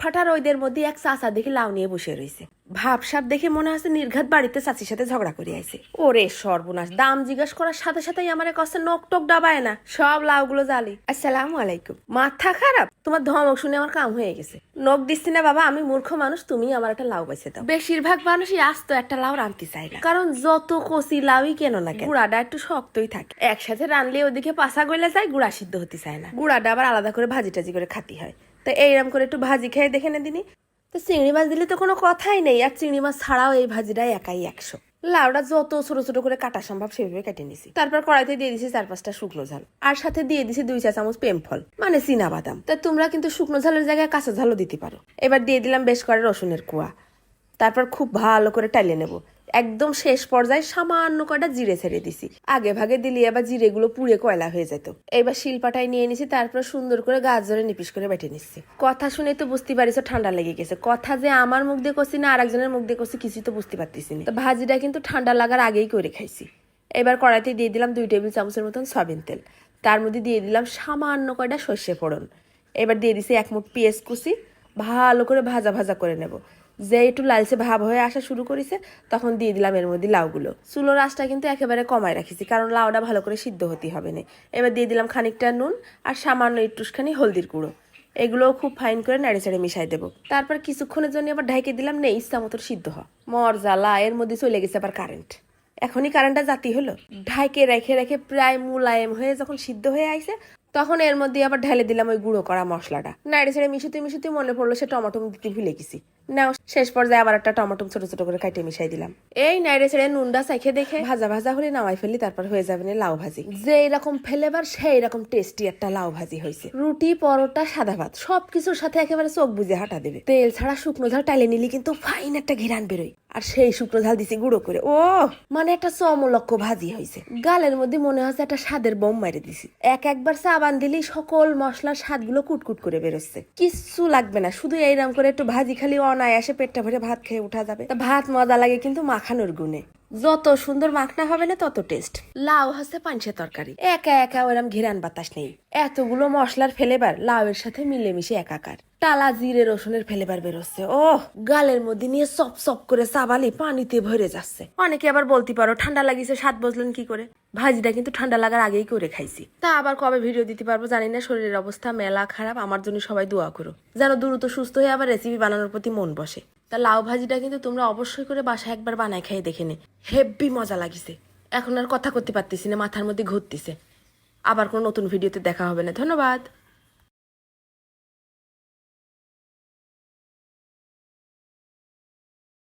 ফাটা রোদের মধ্যে এক চাচা দেখে লাউ নিয়ে বসে রয়েছে ভাবসাব দেখে মনে হচ্ছে নির্ঘাত বাড়িতে চাচির সাথে ঝগড়া করে আইছে। ওরে সর্বনাশ, দাম জিজ্ঞাসা করার সাথে সাথেই আমার কাছে নক টক ডাবায় না, সব লাউগুলো জালি আসসালামু আলাইকুম। মাথা খারাপ? তোমার ধমক শুনে আমার কাম হয়ে গেছে। নখ দিচ্ছি না বাবা, আমি মূর্খ মানুষ, তুমি আমার একটা লাউ বেছে দাও। বেশিরভাগ মানুষই আস্ত একটা লাউ রানতে চাই না। কারণ যত কচি লাউই কেন না কেন, গুড়াটা একটু শক্তই থাকে। একসাথে রানলে ওদিকে পাশা গইলে যায়, গুড়া সিদ্ধ হতে চায় না। গুড়াটা আবার আলাদা করে ভাজি টাজি করে খাতি হয়। তো এইরকম করে একটু ভাজি খেয়ে দেখে নে দিনি। তো চিংড়ি মাছ দিলে তো কোনো কথাই নেই, আর চিংড়ি মাছ ছাড়াও এই ভাজিটা একাই একশো। লাউটা যত ছোট ছোট করে কাটা সম্ভব সেভাবে কেটে নিছি। তারপর কড়াইতে দিয়ে দিছি চার পাঁচটা শুকনো ঝাল, আর সাথে দিয়ে দিছি দুই চা চামচ পেম ফল মানে চীনা বাদাম। তা তোমরা কিন্তু শুকনো ঝালের জায়গায় কাঁচা ঝালও দিতে পারো। এবার দিয়ে দিলাম বেশ করে রসুনের কুয়া। তারপর খুব ভালো করে টাইলে নেব। একদম শেষ পর্যায়ে সামান্য কয়টা জিরে ছেড়ে দিছি। আগে ভাগে দিলে আবার জিরেগুলো পুড়ে কয়লা হয়ে যেত। এবার শিলপাটায় নিয়ে নিছি, তারপর সুন্দর করে গাজরে নিপিস করে বেটে নিচ্ছি। কথা শুনে তো বুঝতে পারিস ঠান্ডা লেগে গেছে। কথা যে আমার মুখ দিয়ে করছি না আরেকজনের মুখ দিয়ে করছি, কিছুই তো বুঝতে পারতেছি না। তো ভাজিটা কিন্তু ঠান্ডা লাগার আগেই করে খাইছি। এবার কড়াইতে দিয়ে দিলাম দুই টেবিল চামচের মতন সয়াবিন তেল। তার মধ্যে দিয়ে দিলাম সামান্য কয়টা সর্ষে ফোড়ন। এবার দিয়ে দিছি এক মুঠ পেঁয়াজ কুচি। ভালো করে ভাজা ভাজা করে নেব। যে একটু লালচে ভাব হয়ে আসা শুরু করেছে, তখন দিয়ে দিলাম এর মধ্যে লাউগুলো। চুলো আঁচটা কিন্তু একেবারে কমায় রাখিছি, কারণ লাউটা ভালো করে সিদ্ধ হতে হবে না। এবার দিয়ে দিলাম খানিকটা নুন আর সামান্য একটুখানি হলদির গুঁড়ো। এগুলোও খুব ফাইন করে নেড়ে চেড়ে মিশাই দেবো। তারপর কিছুক্ষণের জন্য আবার ঢাইকে দিলাম নেই, ইচ্ছা মতো সিদ্ধ হ মর জ্বালা এর মধ্যে চলে গেছে আবার কারেন্ট এখনই কারেন্টটা জাতি হলো। ঢাইকে রেখে রেখে প্রায় মুলায়েম হয়ে যখন সিদ্ধ হয়ে আইছে, তখন এর মধ্যে আবার ঢেলে দিলাম ওই গুঁড়ো করা মশলাটা। নাড়ি ছেড়ে মিশুতে মিশুতে মনে পড়ল সে টমাটো দিতে ভুলে গেছি। নাও শেষ পর্যায়ে আবার একটা টমাটো ছোট ছোট করে কাটে মিশাই দিলাম। এই নাইড়ে ছেড়ে নুনটা চাইখে দেখে। ভাজা ভাজা হলে নামাই ফেলি তারপর হয়ে যাবে না লাউ ভাজি। যে এরকম ফ্লেভার সেই রকম টেস্টি একটা লাউ ভাজি হয়েছে। রুটি পরোটা সাদা ভাত সবকিছুর সাথে একেবারে চোখ বুঝে হাঁটা দেবে। তেল ছাড়া শুকনো ঝাল টাইলে নিলে কিন্তু ফাইন একটা ঘিরান বেরোয়। আর সেই শুকনো ঝাল দিছি গুঁড়ো করে। ও! মানে একটা চমলক্ষ ভাজি হয়েছে। গালের মধ্যে মনে হচ্ছে একটা স্বাদের বোম মারে দিছি। এক একবার সাবান দিলেই সকল মশলার স্বাদগুলো কুটকুট করে বেরোচ্ছে। কিচ্ছু লাগবে না শুধু এইরকম করে একটু ভাজি খালি অনায়াসে পেটটা ভরে ভাত খেয়ে উঠা যাবে। ভাত মজা লাগে কিন্তু মাখানোর গুণে। যত সুন্দর মাখনা হবে না, তত টেস্ট লাউ হচ্ছে পাঞ্চে তরকারি। একা একা ওরম ঘিরান বাতাস নেই। এতগুলো মশলার ফেলেবার লাউয়ের সাথে মিলেমিশে একাকার। টালা জিরে রসুনের ফেলেবার বেরোচ্ছে। ও গালের মধ্যে নিয়ে সপ সপ করে চাবালি পানিতে ভরে যাচ্ছে। অনেকে আবার বলতে পারো, ঠান্ডা লাগিছে, স্বাদ বুঝলেন কি করে? ভাজিটা কিন্তু ঠান্ডা লাগার আগেই করে খাইছি। তা আবার কবে ভিডিও দিতে পারব জানি না, শরীরের অবস্থা মেলা খারাপ। আমার জন্য সবাই দোয়া করো। যেন দ্রুত সুস্থ হয়ে আবার রেসিপি বানানোর প্রতি মন বসে। তা লাউ ভাজিটা কিন্তু তোমরা অবশ্যই করে বাসায় একবার বানায় খাই দেখে নে। হেব্বি মজা লাগিছে। এখন আর কথা করতে পারতেছি না, মাথার মধ্যে ঘুরতেছে। আবার কোনো নতুন ভিডিওতে দেখা হবে না। ধন্যবাদ।